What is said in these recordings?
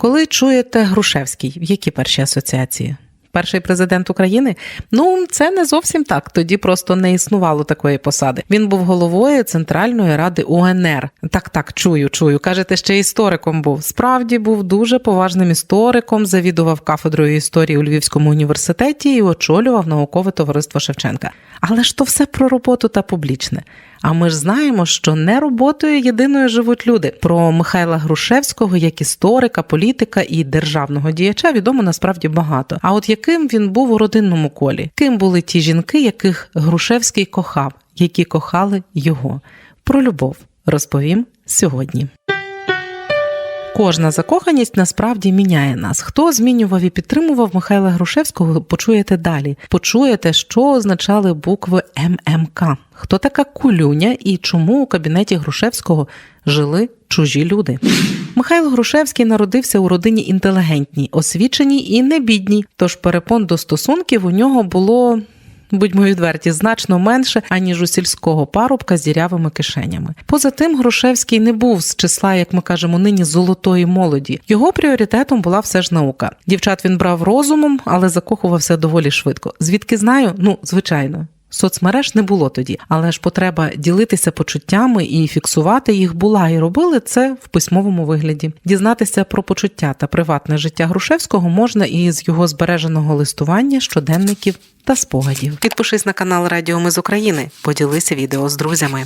Коли чуєте Грушевський, які перші асоціації? Перший президент України? Ну, це не зовсім так. Тоді просто не існувало такої посади. Він був головою Центральної ради УНР. Так, так, чую, чую. Кажете, ще істориком був. Справді був дуже поважним істориком, завідував кафедрою історії у Львівському університеті і очолював наукове товариство Шевченка. Але ж то все про роботу та публічне. А ми ж знаємо, що не роботою єдиною живуть люди. Про Михайла Грушевського як історика, політика і державного діяча відомо насправді багато. А от яким він був у родинному колі? Ким були ті жінки, яких Грушевський кохав, які кохали його? Про любов розповім сьогодні. Кожна закоханість насправді міняє нас. Хто змінював і підтримував Михайла Грушевського, почуєте далі. Почуєте, що означали букви ММК. Хто така кулюня і чому у кабінеті Грушевського жили чужі люди? Михайло Грушевський народився у родині інтелігентній, освіченій і не бідній. Тож перепон до стосунків у нього було будьмо відверті, значно менше, аніж у сільського парубка з дірявими кишенями. Поза тим, Грушевський не був з числа, як ми кажемо, нині золотої молоді. Його пріоритетом була все ж наука. Дівчат він брав розумом, але закохувався доволі швидко. Звідки знаю? Ну, звичайно. Соцмереж не було тоді, але ж потреба ділитися почуттями і фіксувати їх була, і робили це в письмовому вигляді. Дізнатися про почуття та приватне життя Грушевського можна і з його збереженого листування, щоденників та спогадів. Підпишись на канал Радіо Ми з України, поділися відео з друзями.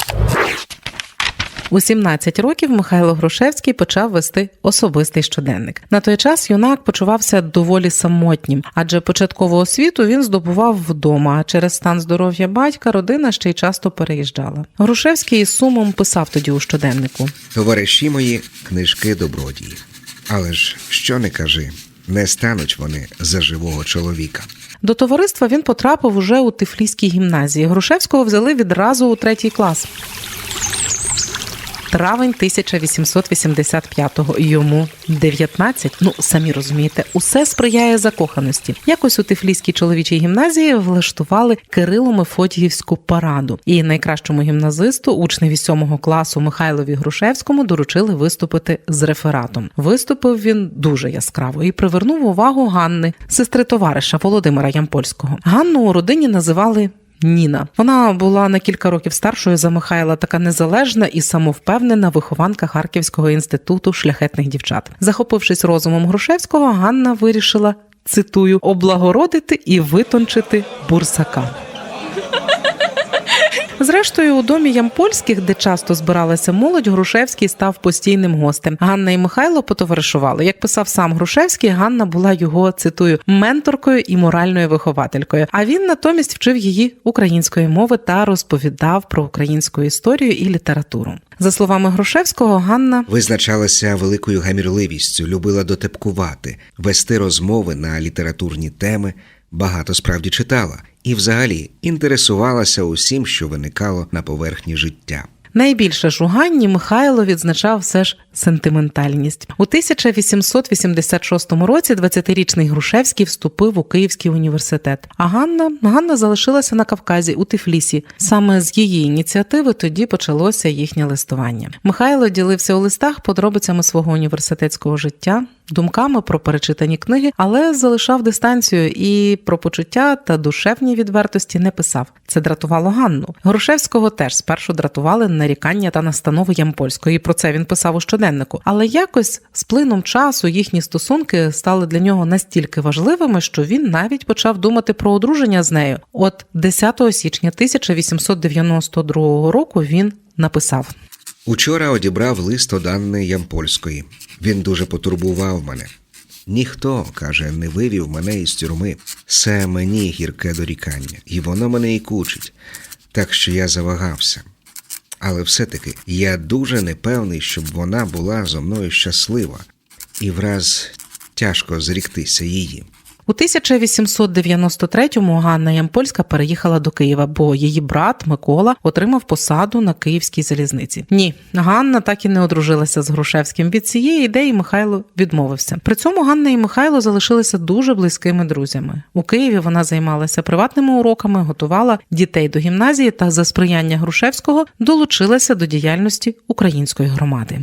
У 17 років Михайло Грушевський почав вести особистий щоденник. На той час юнак почувався доволі самотнім, адже початкову освіту він здобував вдома. А через стан здоров'я батька родина ще й часто переїжджала. Грушевський із сумом писав тоді у щоденнику. Товариші мої книжки добродії. Але ж що не кажи, не стануть вони за живого чоловіка. До товариства він потрапив уже у Тифліській гімназії. Грушевського взяли відразу у третій клас. Травень 1885-го. Йому 19. Ну, самі розумієте, усе сприяє закоханості. Якось у Тифліській чоловічій гімназії влаштували Кирило Мефодіївську параду. І найкращому гімназисту, учневі сьомого класу Михайлові Грушевському, доручили виступити з рефератом. Виступив він дуже яскраво і привернув увагу Ганни, сестри товариша Володимира Ямпольського. Ганну у родині називали Ніна. Вона була на кілька років старшою за Михайла, така незалежна і самовпевнена вихованка Харківського інституту шляхетних дівчат. Захопившись розумом Грушевського, Ганна вирішила цитую облагородити і витончити бурсака. Зрештою, у домі Ямпольських, де часто збиралася молодь, Грушевський став постійним гостем. Ганна і Михайло потоваришували. Як писав сам Грушевський, Ганна була його цитую менторкою і моральною вихователькою. А він натомість вчив її української мови та розповідав про українську історію і літературу. За словами Грушевського, Ганна Визначалася великою гамірливістю, любила дотепкувати, вести розмови на літературні теми, багато справді читала і, взагалі, інтересувалася усім, що виникало на поверхні життя. Найбільше ж у Ганні Михайло відзначав все ж сентиментальність. У 1886 році 20-річний Грушевський вступив у Київський університет. А Ганна Ганна залишилася на Кавказі у Тифлісі. Саме з її ініціативи тоді почалося їхнє листування. Михайло ділився у листах подробицями свого університетського життя, думками про перечитані книги, але залишав дистанцію і про почуття та душевні відвертості не писав. Це дратувало Ганну. Грушевського теж спершу дратували нарікання та настанови Ямпольської. Про це він писав у щоденнику. Але якось з плином часу їхні стосунки стали для нього настільки важливими, що він навіть почав думати про одруження з нею. От 10 січня 1892 року він написав. Учора одібрав лист од Ямпольської. Він дуже потурбував мене. Ніхто, каже, не вивів мене із тюрми. Це мені гірке дорікання, і воно мене і кучить. Так що я завагався. Але все-таки я дуже непевний, щоб вона була зо мною щаслива, і враз тяжко зріктися її. У 1893-му Ганна Ямпольська переїхала до Києва, бо її брат Микола отримав посаду на київській залізниці. Ні, Ганна так і не одружилася з Грушевським. Від цієї ідеї Михайло відмовився. При цьому Ганна і Михайло залишилися дуже близькими друзями. У Києві вона займалася приватними уроками, готувала дітей до гімназії та за сприяння Грушевського долучилася до діяльності української громади.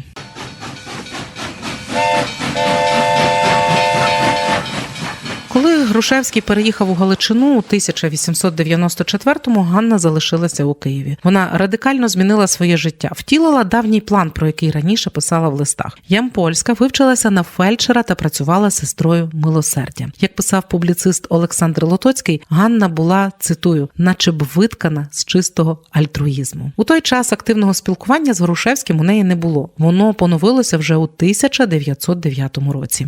Коли Грушевський переїхав у Галичину у 1894-му, Ганна залишилася у Києві. Вона радикально змінила своє життя, втілила давній план, про який раніше писала в листах. Ямпольська вивчилася на фельдшера та працювала сестрою милосердя. Як писав публіцист Олександр Лотоцький, Ганна була цитую, наче б виткана з чистого альтруїзму. У той час активного спілкування з Грушевським у неї не було. Воно поновилося вже у 1909 році.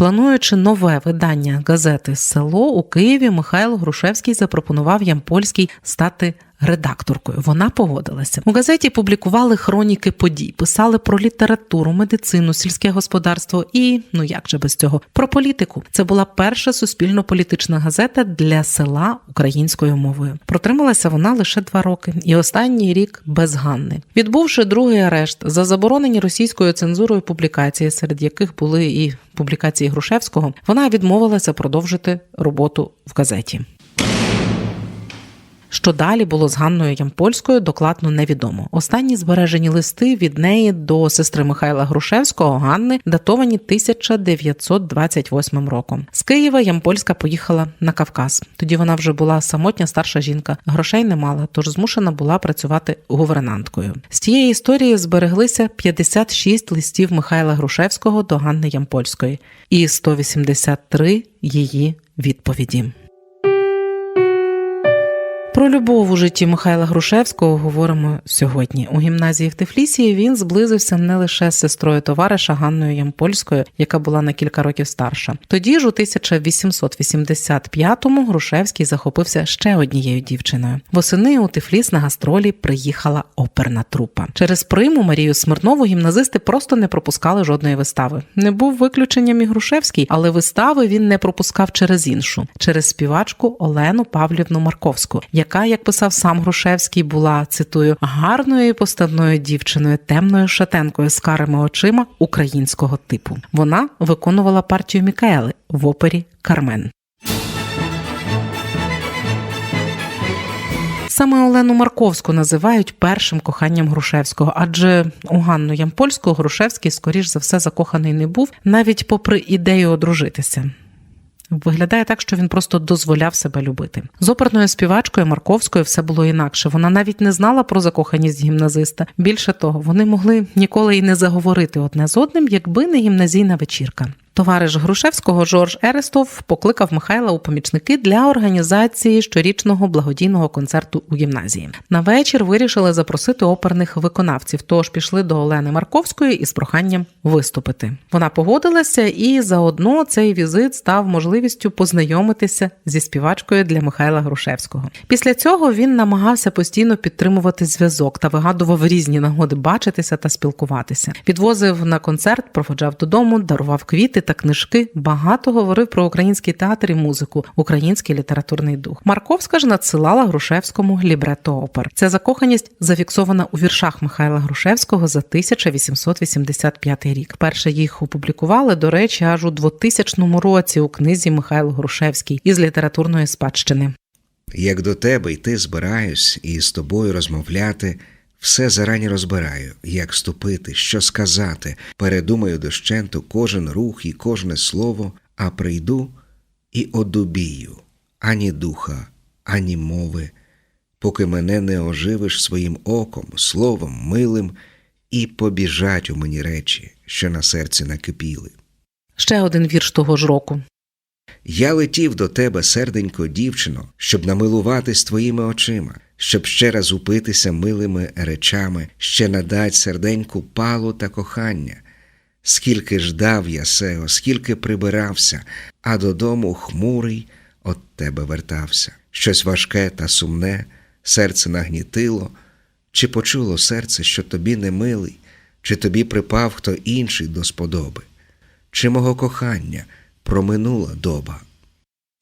Плануючи нове видання газети Село у Києві, Михайло Грушевський запропонував Ямпольській стати редакторкою. Вона погодилася. У газеті публікували хроніки подій, писали про літературу, медицину, сільське господарство і, ну як же без цього, про політику. Це була перша суспільно-політична газета для села українською мовою. Протрималася вона лише два роки, і останній рік без. Відбувши другий арешт за заборонені російською цензурою публікації, серед яких були і публікації Грушевського, вона відмовилася продовжити роботу в газеті. Що далі було з Ганною Ямпольською, докладно невідомо. Останні збережені листи від неї до сестри Михайла Грушевського Ганни датовані 1928 роком. З Києва Ямпольська поїхала на Кавказ. Тоді вона вже була самотня старша жінка, грошей не мала, тож змушена була працювати гувернанткою. З тієї історії збереглися 56 листів Михайла Грушевського до Ганни Ямпольської і 183 її відповіді. Про любов у житті Михайла Грушевського говоримо сьогодні. У гімназії в Тифлісі він зблизився не лише з сестрою товариша Ганною Ямпольською, яка була на кілька років старша. Тоді ж у 1885-му Грушевський захопився ще однією дівчиною. Восени у Тифліс на гастролі приїхала оперна трупа. Через приму Марію Смирнову гімназисти просто не пропускали жодної вистави. Не був виключенням і Грушевський, але вистави він не пропускав через іншу, через співачку Олену Павлівну Марковську яка, як писав сам Грушевський, була цитую гарною і поставною дівчиною, темною шатенкою з карими очима українського типу. Вона виконувала партію Мікаели в опері Кармен. Саме Олену Марковську називають першим коханням Грушевського, адже у Ганну Ямпольську Грушевський, скоріш за все, закоханий не був, навіть попри ідею одружитися. Виглядає так, що він просто дозволяв себе любити. З оперною співачкою Марковською все було інакше. Вона навіть не знала про закоханість гімназиста. Більше того, вони могли ніколи й не заговорити одне з одним, якби не гімназійна вечірка. Товариш Грушевського Жорж Ерестов покликав Михайла у помічники для організації щорічного благодійного концерту у гімназії. На вечір вирішили запросити оперних виконавців, тож пішли до Олени Марковської із проханням виступити. Вона погодилася, і заодно цей візит став можливістю познайомитися зі співачкою для Михайла Грушевського. Після цього він намагався постійно підтримувати зв'язок та вигадував різні нагоди бачитися та спілкуватися. Відвозив на концерт, проводжав додому, дарував квіти та книжки. Багато говорив про український театр і музику, український літературний дух. Марковська ж надсилала Грушевському лібрето опер. Ця закоханість зафіксована у віршах Михайла Грушевського за 1885 рік. Перше їх опублікували, до речі, аж у 2000 році у книзі Михайло Грушевський із літературної спадщини. Як до тебе йти збираюсь і з тобою розмовляти, все зарані розбираю, як ступити, що сказати, передумаю дощенту кожен рух і кожне слово, а прийду і одубію ані духа, ані мови, поки мене не оживиш своїм оком, словом, милим, і побіжать у мені речі, що на серці накипіли. Ще один вірш того ж року. Я летів до тебе, серденько, дівчино, щоб намилуватись твоїми очима, щоб ще раз упитися милими речами, ще надать серденьку палу та кохання. Скільки ждав я сего, скільки прибирався, а додому хмурий от тебе вертався. Щось важке та сумне, серце нагнітило, чи почуло серце, що тобі не милий, чи тобі припав хто інший до сподоби, чи мого кохання проминула доба.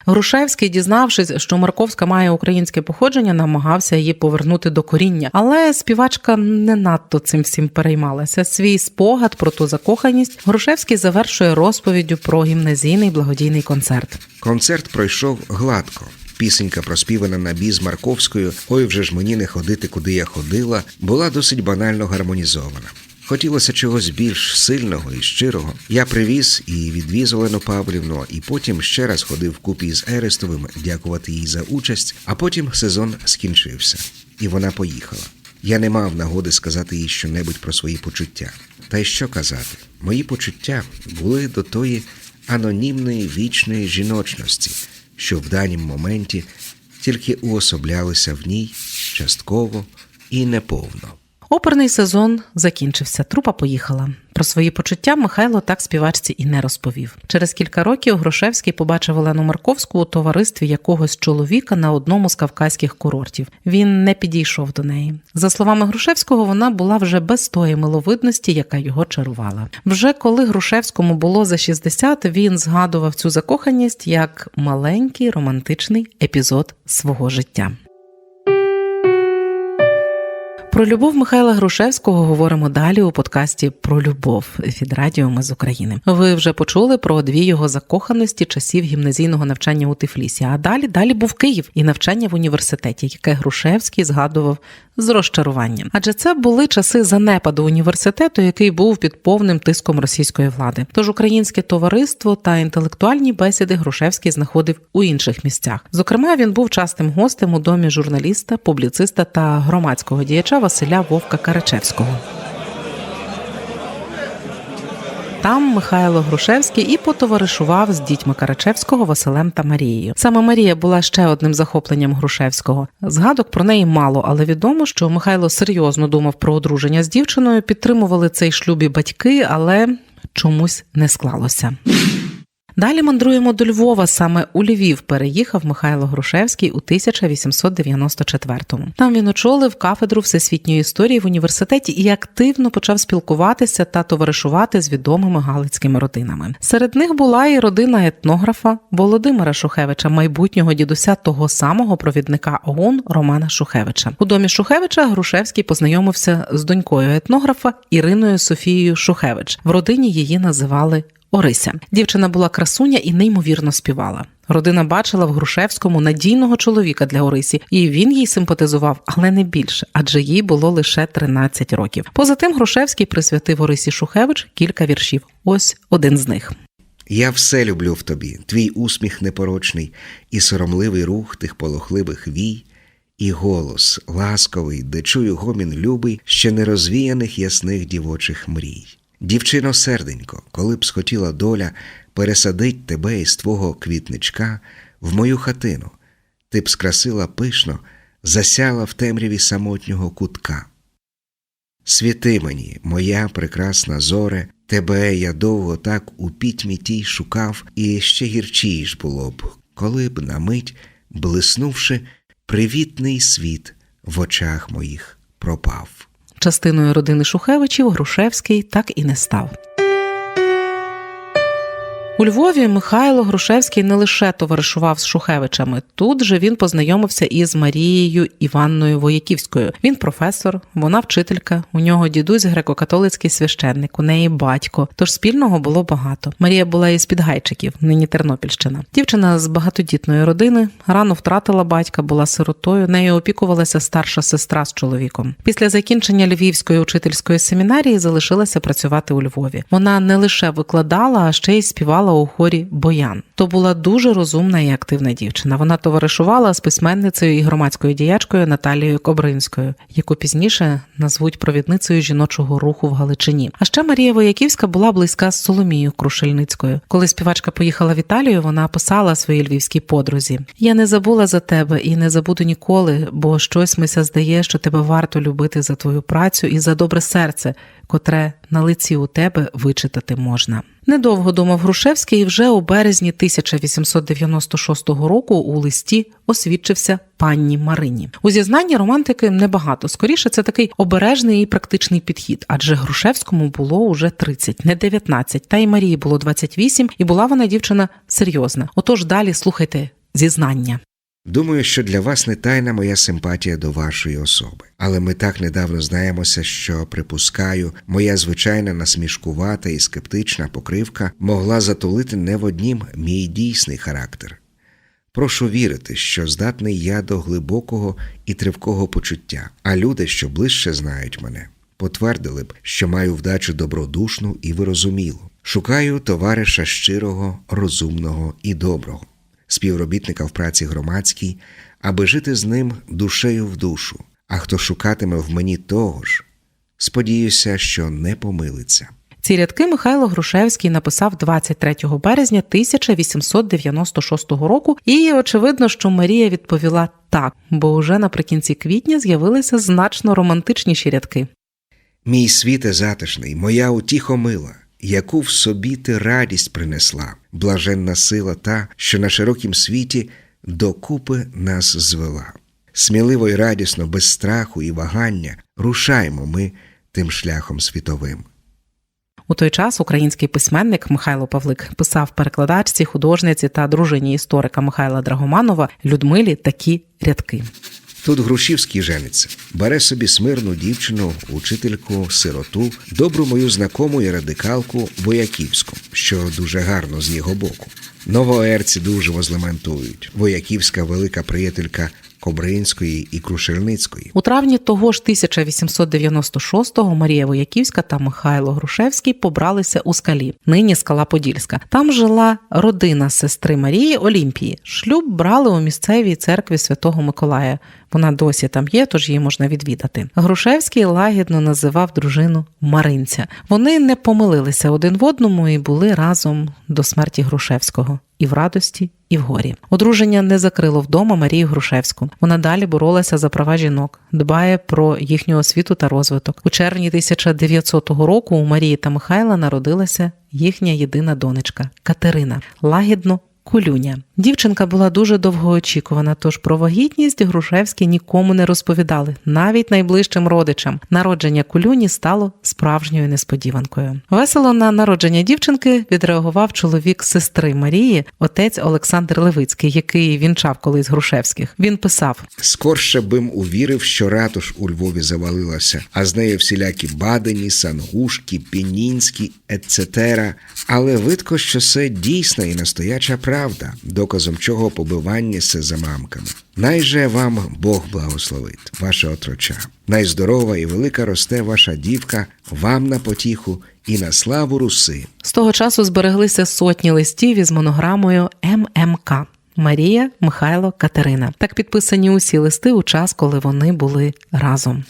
Грушевський, дізнавшись, що Марковська має українське походження, намагався її повернути до коріння, але співачка не надто цим всім переймалася. Свій спогад про ту закоханість Грушевський завершує розповіддю про гімназійний благодійний концерт. Концерт пройшов гладко. Пісенька, проспівана на бій з Марковською, ой вже ж мені не ходити, куди я ходила, була досить банально гармонізована. Хотілося чогось більш сильного і щирого. Я привіз і відвіз Олену Павлівну, і потім ще раз ходив купі з Ерестовим дякувати їй за участь, а потім сезон скінчився, і вона поїхала. Я не мав нагоди сказати їй щонебудь про свої почуття. Та й що казати? Мої почуття були до тої анонімної вічної жіночності, що в данім моменті тільки уособлялися в ній частково і неповно. Оперний сезон закінчився. Трупа поїхала. Про свої почуття Михайло так співачці і не розповів. Через кілька років Грушевський побачив Олену Марковську у товаристві якогось чоловіка на одному з кавказьких курортів. Він не підійшов до неї. За словами Грушевського, вона була вже без тої миловидності, яка його чарувала. Вже коли Грушевському було за 60, він згадував цю закоханість як маленький романтичний епізод свого життя. Про любов Михайла Грушевського говоримо далі у подкасті Про любов від Радіо Ми з України. Ви вже почули про дві його закоханості часів гімназійного навчання у Тифлісі. А далі далі був Київ і навчання в університеті, яке Грушевський згадував з розчаруванням. Адже це були часи занепаду університету, який був під повним тиском російської влади. Тож українське товариство та інтелектуальні бесіди Грушевський знаходив у інших місцях. Зокрема, він був частим гостем у домі журналіста, публіциста та громадського діяча Василя Вовка Карачевського. Там Михайло Грушевський і потоваришував з дітьми Карачевського, Василем та Марією. Саме Марія була ще одним захопленням Грушевського. Згадок про неї мало, але відомо, що Михайло серйозно думав про одруження з дівчиною, підтримували цей шлюб і батьки, але чомусь не склалося. Далі мандруємо до Львова. Саме у Львів переїхав Михайло Грушевський у 1894-му. Там він очолив кафедру всесвітньої історії в університеті і активно почав спілкуватися та товаришувати з відомими галицькими родинами. Серед них була і родина етнографа Володимира Шухевича, майбутнього дідуся того самого провідника ОУН Романа Шухевича. У домі Шухевича Грушевський познайомився з донькою етнографа Іриною Софією Шухевич. В родині її називали Орися. Дівчина була красуня і неймовірно співала. Родина бачила в Грушевському надійного чоловіка для Орисі, і він їй симпатизував, але не більше, адже їй було лише 13 років. Поза тим, Грушевський присвятив Орисі Шухевич кілька віршів. Ось один з них. Я все люблю в тобі, твій усміх непорочний, і соромливий рух тих полохливих вій, і голос ласковий, де чую гомін любий, ще не розвіяних ясних дівочих мрій. Дівчино серденько, коли б схотіла доля пересадить тебе із твого квітничка в мою хатину, ти б скрасила пишно, засяла в темряві самотнього кутка. Світи мені, моя прекрасна зоре, тебе я довго так у пітьмі тій шукав, і ще гірчіш було б, коли б на мить, блиснувши, привітний світ в очах моїх пропав. Частиною родини Шухевичів Грушевський так і не став. У Львові Михайло Грушевський не лише товаришував з Шухевичами. Тут же він познайомився із Марією Іванною Вояківською. Він професор, вона вчителька. У нього дідусь греко-католицький священник, у неї батько. Тож спільного було багато. Марія була із Підгайчиків, нині Тернопільщина. Дівчина з багатодітної родини рано втратила батька, була сиротою. Нею опікувалася старша сестра з чоловіком. Після закінчення Львівської учительської семінарії залишилася працювати у Львові. Вона не лише викладала, а ще й співала у хорі Боян. То була дуже розумна і активна дівчина. Вона товаришувала з письменницею і громадською діячкою Наталією Кобринською, яку пізніше назвуть провідницею жіночого руху в Галичині. А ще Марія Вояківська була близька з Соломією Крушельницькою. Коли співачка поїхала в Італію, вона писала своїй львівській подрузі: Я не забула за тебе і не забуду ніколи, бо щось мися здає, що тебе варто любити за твою працю і за добре серце, котре на лиці у тебе вичитати можна. Недовго думав Грушевський і вже у березні 1896 року у листі освідчився панні Марині. У зізнанні романтики небагато. Скоріше, це такий обережний і практичний підхід, адже Грушевському було уже 30, не 19, та й Марії було 28, і була вона дівчина серйозна. Отож, далі слухайте зізнання. Думаю, що для вас не тайна моя симпатія до вашої особи, але ми так недавно знаємося, що припускаю, моя звичайна насмішкувата і скептична покривка могла затулити не в однім мій дійсний характер. Прошу вірити, що здатний я до глибокого і тривкого почуття, а люди, що ближче знають мене, потвердили б, що маю вдачу добродушну і вирозумілу. Шукаю товариша щирого, розумного і доброго, співробітника в праці громадській, аби жити з ним душею в душу. А хто шукатиме в мені того ж, сподіюся, що не помилиться. Ці рядки Михайло Грушевський написав 23 березня 1896 року, і очевидно, що Марія відповіла так, бо уже наприкінці квітня з'явилися значно романтичніші рядки. Мій світе затишний, моя утіхо мила, яку в собі ти радість принесла, блаженна сила та, що на широкім світі докупи нас звела. Сміливо й радісно, без страху і вагання, рушаймо ми тим шляхом світовим. У той час український письменник Михайло Павлик писав перекладачці, художниці та дружині історика Михайла Драгоманова Людмилі такі рядки. Тут Грушівський жениться, бере собі смирну дівчину, учительку, сироту, добру мою знакому і радикалку Вояківську, що дуже гарно з його боку. Новоерці дуже возлементують. Вояківська велика приятелька Кобринської і Крушельницької. У травні того ж 1896-го Марія Вояківська та Михайло Грушевський побралися у скалі, нині скала Подільська. Там жила родина сестри Марії Олімпії. Шлюб брали у місцевій церкві Святого Миколая. Вона досі там є, тож її можна відвідати. Грушевський лагідно називав дружину Маринця. Вони не помилилися один в одному і були разом до смерті Грушевського. І в радості, і в горі. Одруження не закрило вдома Марію Грушевську. Вона далі боролася за права жінок, дбає про їхню освіту та розвиток. У червні 1900 року у Марії та Михайла народилася їхня єдина донечка Катерина. Лагідно Кулюня. Дівчинка була дуже довгоочікувана, тож про вагітність Грушевські нікому не розповідали, навіть найближчим родичам. Народження кулюні стало справжньою несподіванкою. Весело на народження дівчинки відреагував чоловік сестри Марії, отець Олександр Левицький, який вінчав колись Грушевських. Він писав: Скорше бим увірив, що ратуш у Львові завалилася, а з нею всілякі бадені, сангушки, пінінські, ецетера. Але видко, що це дійсна і настояча правда, доказом чого побивання се за мамками. Найже вам Бог благословить, ваше отроча. Найздорова і велика росте ваша дівка, вам на потіху і на славу руси. з того часу збереглися сотні листів із монограмою ММК. Марія, Михайло, Катерина. Так підписані усі листи у час, коли вони були разом.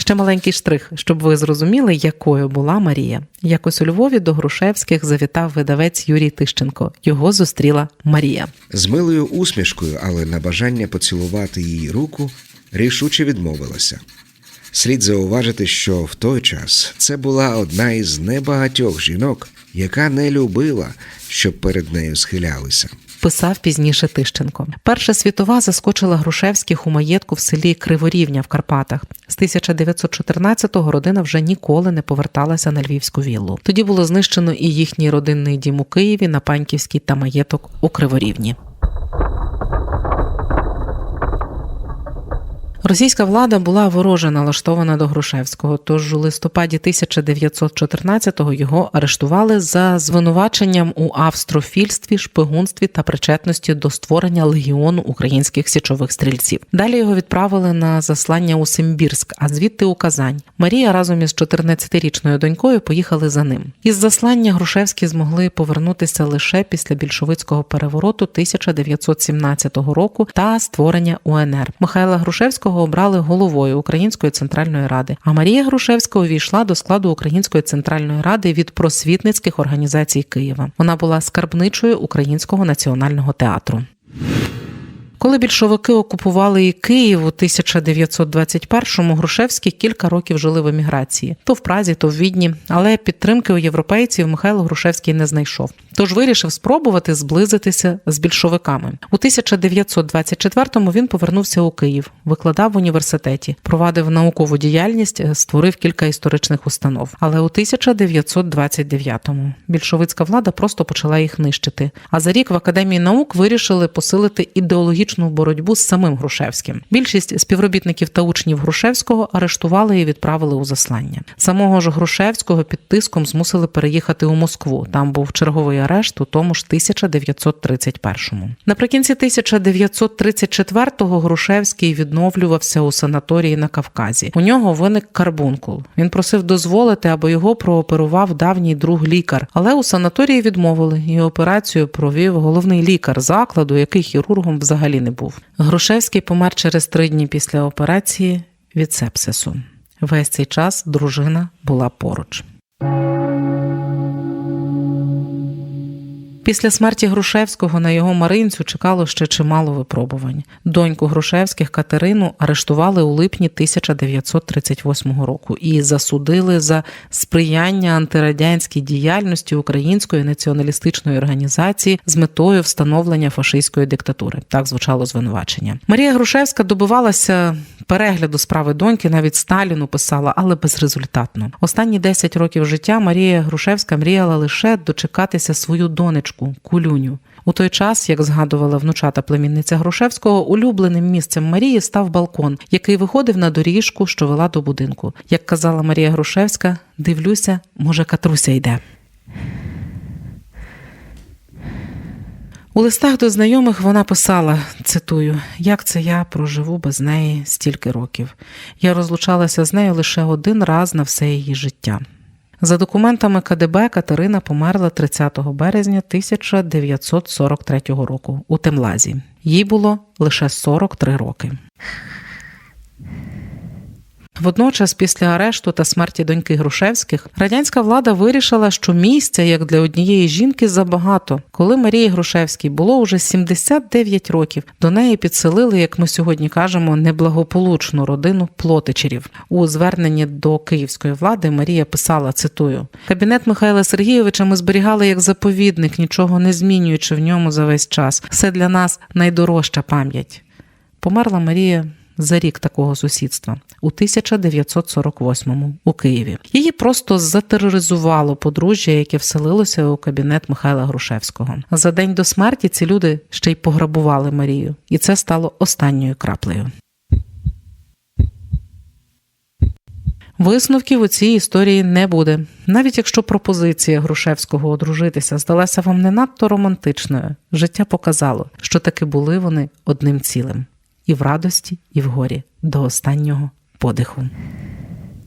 Ще маленький штрих, щоб ви зрозуміли, якою була Марія. Якось у Львові до Грушевських завітав видавець Юрій Тищенко. Його зустріла Марія. З милою усмішкою, але на бажання поцілувати її руку рішуче відмовилася. Слід зауважити, що в той час це була одна із небагатьох жінок, яка не любила, щоб перед нею схилялися. Писав пізніше Тищенко. Перша світова заскочила Грушевських у маєтку в селі Криворівня в Карпатах. З 1914-го родина вже ніколи не поверталася на львівську віллу. Тоді було знищено і їхній родинний дім у Києві, на Паньківській та маєток у Криворівні. Російська влада була вороже налаштована до Грушевського, тож у листопаді 1914-го його арештували за звинуваченням у австрофільстві, шпигунстві та причетності до створення легіону українських січових стрільців. Далі його відправили на заслання у Симбірськ, а звідти у Казань. Марія разом із 14-річною донькою поїхали за ним. Із заслання Грушевські змогли повернутися лише після більшовицького перевороту 1917 року та створення УНР. Михайла Грушевського обрали головою Української центральної ради. А Марія Грушевська увійшла до складу Української центральної ради від просвітницьких організацій Києва. Вона була скарбничою Українського національного театру. Коли більшовики окупували і Київ у 1921-му, Грушевські кілька років жили в еміграції то в Празі, то в Відні, але підтримки у європейців Михайло Грушевський не знайшов. Тож вирішив спробувати зблизитися з більшовиками. У 1924-му він повернувся у Київ, викладав в університеті, провадив наукову діяльність, створив кілька історичних установ. Але у 1929-му більшовицька влада просто почала їх нищити. А за рік в академії наук вирішили посилити ідеологічну політичну боротьбу з самим Грушевським. Більшість співробітників та учнів Грушевського арештували і відправили у заслання. Самого ж Грушевського під тиском змусили переїхати у Москву. Там був черговий арешт у тому ж 1931-му. Наприкінці 1934-го Грушевський відновлювався у санаторії на Кавказі. У нього виник карбункул. Він просив дозволити, аби його прооперував давній друг лікар, але у санаторії відмовили, і операцію провів головний лікар закладу, який хірургом взагалі не був. Грушевський помер через три дні після операції від сепсису. Весь цей час дружина була поруч. Після смерті Грушевського на його Маринцю чекало ще чимало випробувань. Доньку Грушевських Катерину арештували у липні 1938 року і засудили за сприяння антирадянській діяльності української націоналістичної організації з метою встановлення фашистської диктатури. Так звучало звинувачення. Марія Грушевська добивалася перегляду справи доньки, навіть Сталіну писала, але безрезультатно. Останні 10 років життя Марія Грушевська мріяла лише дочекатися свою донечку Кулюню. У той час, як згадувала внучата племінниця Грушевського, улюбленим місцем Марії став балкон, який виходив на доріжку, що вела до будинку. Як казала Марія Грушевська, дивлюся, може, Катруся йде. У листах до знайомих вона писала, цитую, як це я проживу без неї стільки років. Я розлучалася з нею лише один раз на все її життя. За документами КДБ Катерина померла 30 березня 1943 року у Темлазі. Їй було лише 43 роки. Водночас, після арешту та смерті доньки Грушевських, радянська влада вирішила, що місця як для однієї жінки забагато. Коли Марії Грушевській було уже 79 років, до неї підселили, як ми сьогодні кажемо, неблагополучну родину плотичерів. У зверненні до київської влади Марія писала: цитую: кабінет Михайла Сергійовича ми зберігали як заповідник, нічого не змінюючи в ньому за весь час. Все для нас найдорожча пам'ять. Померла Марія за рік такого сусідства у 1948-му у Києві. Її просто затероризувало подружжя, яке вселилося у кабінет Михайла Грушевського. За день до смерті ці люди ще й пограбували Марію, і це стало останньою краплею. Висновків у цій історії не буде. Навіть якщо пропозиція Грушевського одружитися здалася вам не надто романтичною, життя показало, що таки були вони одним цілим і в радості, і в горі до останнього подиху.